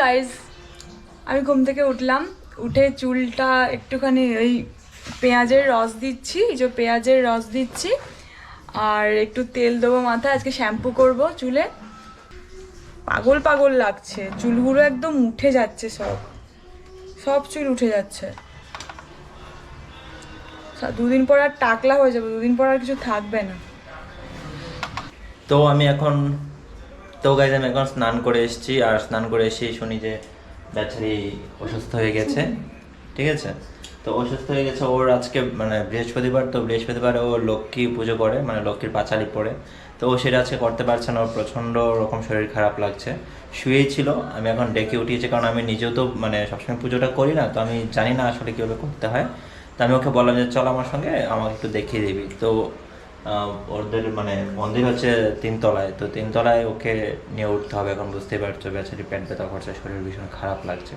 Guys আমি ঘুম থেকে উঠলাম, উঠে চুলটা একটুখানি ওই পেঁয়াজের রস দিচ্ছি যে পেঁয়াজের রস দিচ্ছি, আর একটু তেল দেবো মাথায়, আজকে শ্যাম্পু করব চুলে। পাগল পাগল লাগছে, চুলগুলো একদম উঠে যাচ্ছে সব। সব চুল উঠে যাচ্ছে। দুদিন পর আর টাকলা হয়ে যাবে, দুদিন পর আর কিছু থাকবে না। তো আমি এখন তো গাইজ আমি এখন স্নান করে এসেছি, আর স্নান করে এসেই শুনি যে বেচারি অসুস্থ হয়ে গেছে। ঠিক আছে? তো অসুস্থ হয়ে গেছে, ওর আজকে মানে বৃহস্পতিবার, তো বৃহস্পতিবারে ও লক্ষ্মী পুজো করে মানে লক্ষ্মীর পাঁচালি পড়ে তো ও সেটা আজকে করতে পারছে না, ওর প্রচণ্ড রকম শরীর খারাপ লাগছে। শুয়েই ছিল, আমি এখন ডেকে উঠিয়েছি, কারণ আমি নিজেও তো মানে সবসময় পুজোটা করি না, তো আমি জানি না আসলে কীভাবে করতে হয়। তো আমি ওকে বললাম যে, চল আমার সঙ্গে, আমাকে একটু দেখিয়ে দিবি। তো ওদের মানে মন্দির হচ্ছে তিনতলায়। তো তিনতলায় ওকে নিয়ে উঠতে হবে এখন বুঝতেই পারছ বেচারি পেট ব্যথা করছে শরীর ভীষণ খারাপ লাগছে।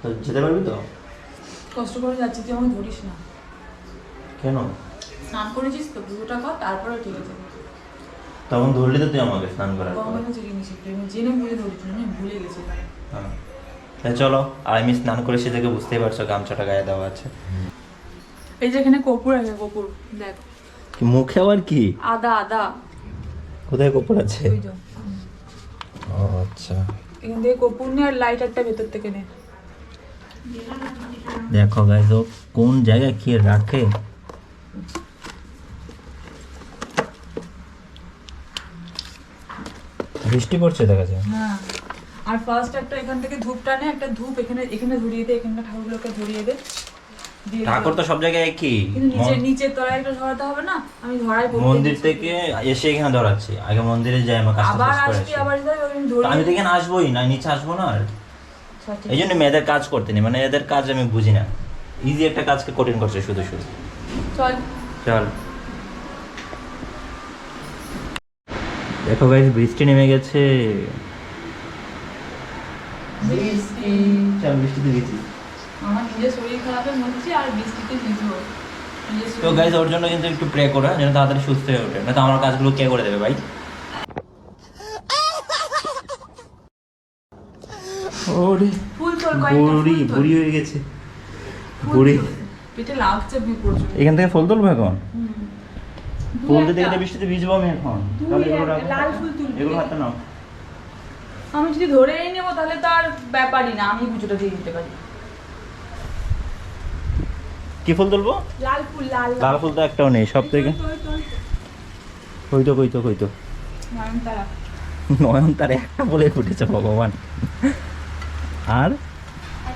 তো যেতে পারবি তো? কষ্ট করে যাচ্ছি তুই আমাকে ধরিস না। কেন? স্নান করেছিস তো পুজোটা কর তারপরে ঠিক আছে তখন ধরলি তো তুই আমাকে স্নান করার পর। গঙ্গাটা চিনি নিছি প্রেমে জেনে বুঝে ধরিস না ভুলে গেছি। হ্যাঁ। তাই চলো আর আমি স্নান করে সে থেকে বুঝতেই পারছ গামছাটা গায়ে দেওয়া আছে। এই যে এখানে কপুর আছে কপুর দেখ। মুখে আবার কি? আদা আদা। কোথায় কপুর আছে? ও আচ্ছা। এখান থেকে কপুর নে আর লাইটারটা ভেতর থেকে নে। দেখো গাইজ ও কোন জায়গায় কি রাখে? বৃষ্টি পড়ছে দেখা যায়। হ্যাঁ। আর ফার্স্ট একটা এখান থেকে ধূপটা নে একটা ধূপ এখানে এখানে ধরিয়ে দে এখানটা ঠাকুরগুলোকে ধরিয়ে দে। ঠাকুর তো সব জায়গায় একই। কিন্তু নিচে নিচের তলায় একটা ধরাতে হবে না? আমি ধরাই মন্দির থেকে এসে এখানে ধরাচ্ছি। আগে মন্দিরে যাই আমার কাজটা আবার আসবি আবার আমি তো ধরি এখানে আসবোই না নিচে আসব না আর। আচ্ছা, এই জন্য মেয়েদের কাজ করতে নেই। মানে এদের কাজ আমি বুঝি না। ইজি একটা কাজকে কঠিন করছে শুধু শুধু। চল। চল। দেখো গাইজ বৃষ্টি নেমে গেছে। বৃষ্টি। চল বৃষ্টিতে আমার শরীর খারাপের মধ্যে আর বৃষ্টিতে ভিজবো তো গাইজ ওর জন্য কিন্তু একটু প্রে করো যেন তাড়াতাড়ি সুস্থ হয়ে ওঠে। না তো আমার কাজগুলো কে করে দেবে ভাই? ওরে বুড়ি ফুল বুড়ি হয়ে গেছে। বুড়ি। পেটে লাগছে বি- প্রচুর। এখান থেকে ফুল তুলবো এখন? ফুল দিতে একটা। বৃষ্টিতে ভিজবো আমি এখন। তাহলে এগুলো রাখো। লাল ফুল তুলবি। এগুলো হাতে নাও। আমি যদি ধরেই নেব তাহলে তো আর ব্যাপারই না। আমি পুজোটা দিয়ে দিতে পারি। কি ফুল তুলবো? লাল ফুল লাল। লাল ফুল তো একটাও নেই সব থেকে। কইতো কইতো কইতো। নয়নতারা। নয়ন তার একটা বলে ফুটেছে ভগবান। আর? আর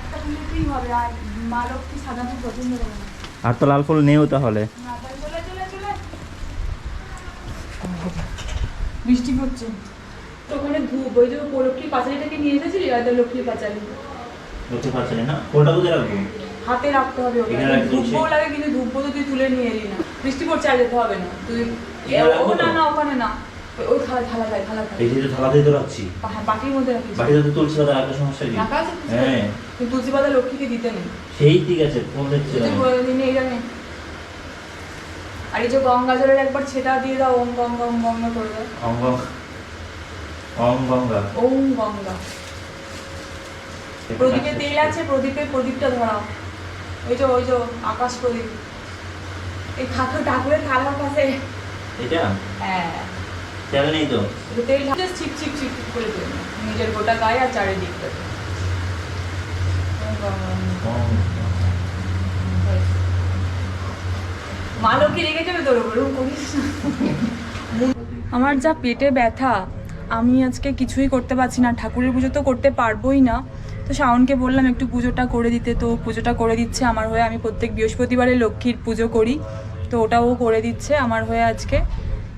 লক্ষ্মী আর তো লাল ফুল নেও তাহলে। বৃষ্টি পড়ছে। তো ওখানে ধূপ ওই যে লক্ষ্মীর পাঁচালিটাকে নিয়ে এসেছিলি? হয়তো লক্ষ্মীর পাঁচালি। বুঝতে পারছি না? ফুলটা কোথায় রাখব? হাতে রাখতে হবে ওকে ধূপ লাগে কিন্তু ধূপ তো তুই তুলে নিয়ে এলি না। বৃষ্টি পড়ছে আর যেতে হবে না। তুই ও না না ওখানে না। ওই- ওই থালা থালা যায় থালা এই যে থালা তো রাখছি। বাটির মধ্যে রাখিস। বাড়িতে তো তুলছি দাদা একটা সমস্যা কি রাখা আছে হ্যাঁ। তুই তুলসী পাতা লক্ষ্মীকে দিতে নেই। সেই ঠিক আছে ফোন দিচ্ছি তুই বলে দিন এইটা নে আর এই যে গঙ্গা জলের একবার ছেটা দিয়ে দাও ওম গঙ্গা ওম গঙ্গা করে দাও। গঙ্গা। ওম গঙ্গা। প্রদীপে তেল আছে প্রদীপে প্রদীপটা ধরাও। ওই যে ওই যে আকাশ প্রদীপ। এই ঠাকুর ঠাকুরের থালার পাশে এটা? হ্যাঁ। তেল নেই তো? তেল ঢালে ছিপ ছিপ ছিপ ছিপ করে দেবে নিজের গোটা গায়ে আর চারিদিকটা মা লোকে রেগে যাবে তোর করিস আমার যা পেটে ব্যথা আমি আজকে কিছুই করতে পারছি না। ঠাকুরের পুজো তো করতে পারবোই না। তো শাওনকে বললাম, একটু পুজোটা করে দিতে। তো পুজোটা করে দিচ্ছে আমার হয়ে। আমি প্রত্যেক বৃহস্পতিবারে লক্ষ্মীর পুজো করি। তো ওটাও করে দিচ্ছে আমার হয়ে আজকে।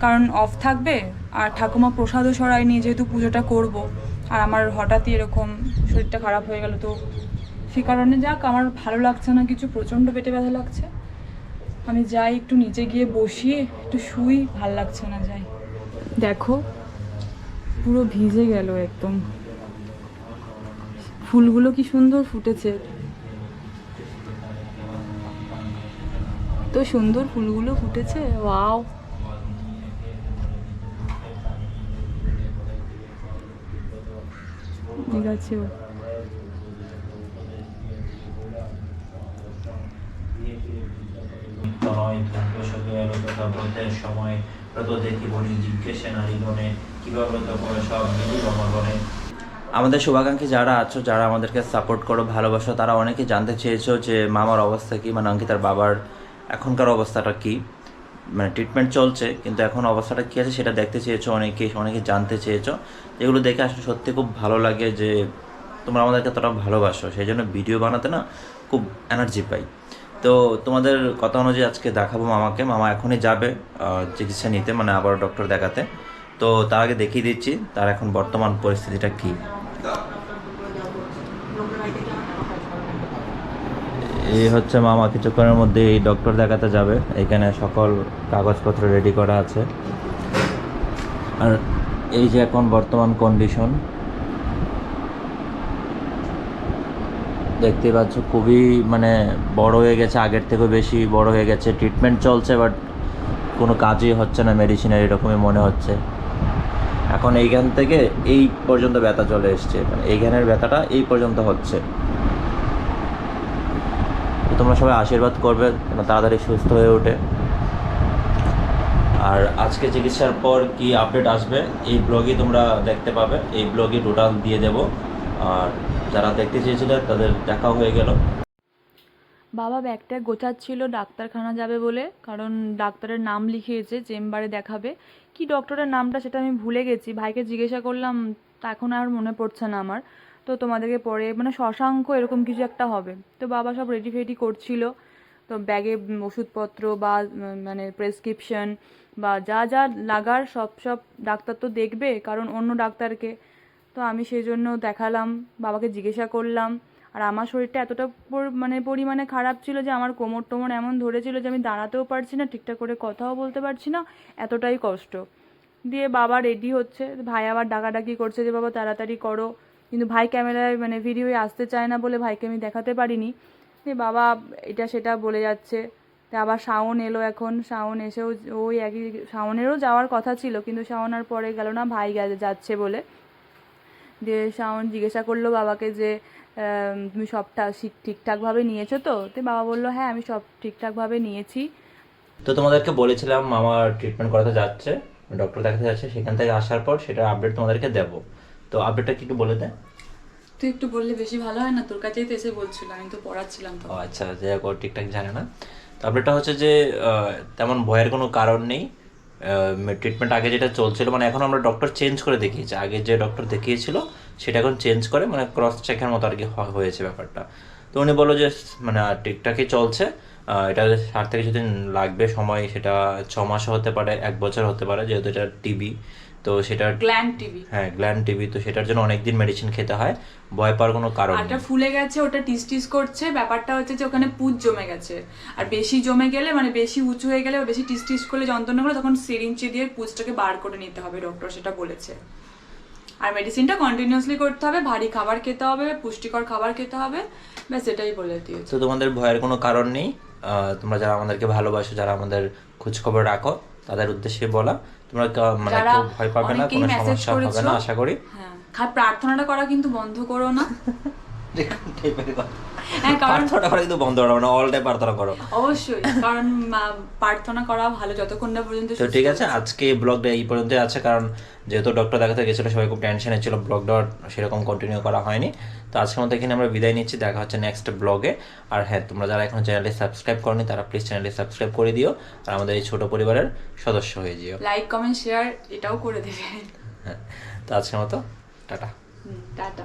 কারণ অফ থাকবে আর ঠাকুমা প্রসাদও সরায়নি যেহেতু পুজোটা করব। আর আমার হঠাৎই এরকম শরীরটা খারাপ হয়ে গেল। তো সে কারণে যাক, আমার ভালো লাগছে না, কিছু প্রচণ্ড পেটে ব্যথা লাগছে। আমি যাই, একটু নিচে গিয়ে বসিয়ে একটু শুই, ভালো লাগছে না যাই। দেখো, পুরো ভিজে গেল একদম। ফুলগুলো কি সুন্দর ফুটেছে। তো সুন্দর ফুলগুলো ফুটেছে, ওয়াও। তথা ব্রতের সময় ব্রত দেখি বনি জিজ্ঞেসে নারীগণে, কীভাবে ব্রত করে সব আমাদের শুভাকাঙ্ক্ষী যারা আছো, যারা আমাদেরকে সাপোর্ট করো, ভালোবাসো, তারা অনেকে জানতে চেয়েছো যে মামার অবস্থা কি? মানে অঙ্কিতার বাবার এখনকার অবস্থাটা কি? মানে ট্রিটমেন্ট চলছে, কিন্তু এখন অবস্থাটা কী আছে সেটা দেখতে চেয়েছো অনেকে অনেকে জানতে চেয়েছো। এগুলো দেখে আসলে সত্যি খুব ভালো লাগে যে তোমরা আমাদেরকে এতটা ভালোবাসো, সেই জন্য ভিডিও বানাতে না খুব এনার্জি পাই। তো তোমাদের কথা অনুযায়ী আজকে দেখাবো মামাকে। মামা এখনই যাবে চিকিৎসা নিতে মানে আবার ডক্টর দেখাতে। তো তার আগে দেখিয়ে দিচ্ছি, তার এখন বর্তমান পরিস্থিতিটা কী। এই হচ্ছে মামা কিছুক্ষণের মধ্যে এই ডক্টর দেখাতে যাবে। এখানে সকল কাগজপত্র রেডি করা আছে। আর এই যে এখন বর্তমান কন্ডিশন দেখতে পাচ্ছ, খুবই মানে বড় হয়ে গেছে, আগের থেকেও বেশি বড় হয়ে গেছে। ট্রিটমেন্ট চলছে বাট কোনো কাজই হচ্ছে না মেডিসিনের এরকমই মনে হচ্ছে। এখন এইখান থেকে এই পর্যন্ত ব্যথা চলে এসছে। মানে এইখানের ব্যথাটা এই পর্যন্ত হচ্ছে। তোমরা সবাই আশীর্বাদ করবে যেন তাড়াতাড়ি সুস্থ হয়ে ওঠে। আর আজকে চিকিৎসার পর কি আপডেট আসবে, এই ব্লগই তোমরা দেখতে পাবে। এই ব্লগই টোটাল দিয়ে দেব। আর যারা দেখতে চেয়েছিলেন তাদের দেখা হয়ে গেল। বাবা ব্যাগটা গোছাচ্ছিল, ডাক্তারখানা যাবে বলে। কারণ ডাক্তারের নাম লিখিয়েছে, চেম্বারে দেখাবে। কি ডক্টরের নামটা সেটা আমি ভুলে গেছি। ভাইকে জিজ্ঞাসা করলাম, তা এখন আর মনে পড়ছে না আমার। তো তোমাদেরকে পরে মানে শশাঙ্ক এরকম কিছু একটা হবে। তো বাবা সব রেডি ফেডি করছিল। তো ব্যাগে ওষুধপত্র বা মানে প্রেসক্রিপশন বা যা যা লাগার সব সব ডাক্তার তো দেখবে, কারণ অন্য ডাক্তারকে। তো আমি সেই জন্য দেখালাম, বাবাকে জিজ্ঞাসা করলাম। আর আমার শরীরটা এতটা মানে পরিমাণে খারাপ ছিল যে আমার কোমর টোমর এমন ধরেছিল যে আমি দাঁড়াতেও পারছি না, ঠিকঠাক করে কথাও বলতে পারছি না, এতটাই কষ্ট। দিয়ে বাবা রেডি হচ্ছে, ভাই আবার ডাকাডাকি করছে যে, বাবা, তাড়াতাড়ি করো। কিন্তু ভাই ক্যামেরায় মানে ভিডিওয়ে আসতে চায় না বলে ভাইকে আমি দেখাতে পারিনি। বাবা, এটা সেটা বলে যাচ্ছে। তা আবার শাওন এলো এখন। শাওন এসেও, ওই একই, শাওনেরও যাওয়ার কথা ছিল, কিন্তু শাওন আর পরে গেল না, ভাই যাচ্ছে বলে। দিয়ে শাওন জিজ্ঞাসা করল বাবাকে যে তুমি সবটা ঠিক- ঠিকঠাকভাবে নিয়েছো তো? তো বাবা বলল হ্যাঁ আমি সব ঠিকঠাকভাবে নিয়েছি। তো তোমাদেরকে বলেছিলাম মামা ট্রিটমেন্ট করাতে যাচ্ছে ডক্টর দেখাতে যাচ্ছে, সেখান থেকে আসার পর সেটা আপডেট তোমাদেরকে দেব। তো আপডেটটা কি একটু বলে দেয় তুই একটু বললে বেশি ভালো হয় না? তোর কাছেই তো এসে বলছিল আমি তো পড়াচ্ছিলাম তো আচ্ছা যে ও ঠিকঠাক জানে না। তো আপডেটটা হচ্ছে যে তেমন ভয়ের কোনো কারণ নেই। ট্রিটমেন্ট আগে যেটা চলছিল মানে এখন আমরা ডক্টর চেঞ্জ করে দেখিয়েছি। আগে যে ডক্টর দেখিয়েছিল সেটা এখন চেঞ্জ করে মানে ক্রস চেকের মতো আর কি হয়েছে ব্যাপারটা। তো উনি বলল যে মানে ঠিকঠাকই চলছে। এটা ষাট থেকে কিছুদিন লাগবে সময় সেটা ছ মাসও হতে পারে এক বছর হতে পারে যেহেতু এটা টিবি তো সেটা গ্ল্যান্ড টিভি হ্যাঁ গ্ল্যান্ড টিবি তো সেটার জন্য অনেকদিন মেডিসিন খেতে হয়। ভয় পাওয়ার কোনো কারণ আটা ফুলে গেছে ওটা টিস টিস করছে ব্যাপারটা হচ্ছে যে ওখানে পুজ জমে গেছে। আর বেশি জমে গেলে মানে বেশি উঁচু হয়ে গেলে বেশি টিস টিস করলে যন্ত্রণা করলে তখন সিরিঞ্চি দিয়ে পুজটাকে বার করে নিতে হবে ডক্টর সেটা বলেছে। আর মেডিসিনটা কন্টিনিউয়াসলি করতে হবে ভারী খাবার খেতে হবে পুষ্টিকর খাবার খেতে হবে ব্যাস এটাই বলে দিয়েছে। তো তোমাদের ভয়ের কোনো কারণ নেই। তোমরা যারা আমাদেরকে ভালোবাসো যারা আমাদের খোঁজখবর রাখো তাদের উদ্দেশ্যে বলা। তোমরা মানে কেউ ভয় পাবে না কোনো সমস্যা হবে না আশা করি। হ্যাঁ প্রার্থনাটা করা কিন্তু বন্ধ করো না। হ্যাঁ কারণ প্রার্থনা করা কিন্তু বন্ধ করো অল টাইম প্রার্থনা করো। অবশ্যই কারণ প্রার্থনা করা ভালো যতক্ষণ না পর্যন্ত তো ঠিক আছে আজকে ব্লগটা এই পর্যন্ত আছে কারণ যেহেতু ডক্টর দেখাতে গেছিল সবাই খুব টেনশনে ছিল ব্লগটা আর সেরকম কন্টিনিউ করা হয়নি। তো আজকের মতো এখানে আমরা বিদায় নিচ্ছি দেখা হচ্ছে নেক্সট ব্লগে আর হ্যাঁ তোমরা যারা এখন চ্যানেলটি সাবস্ক্রাইব করনি তারা প্লিজ চ্যানেলটি সাবস্ক্রাইব করে দিও আর আমাদের এই ছোট পরিবারের সদস্য হয়ে যেও। লাইক কমেন্ট শেয়ার এটাও করে দেবে। হ্যাঁ তো আজকের মতো টাটা। টাটা।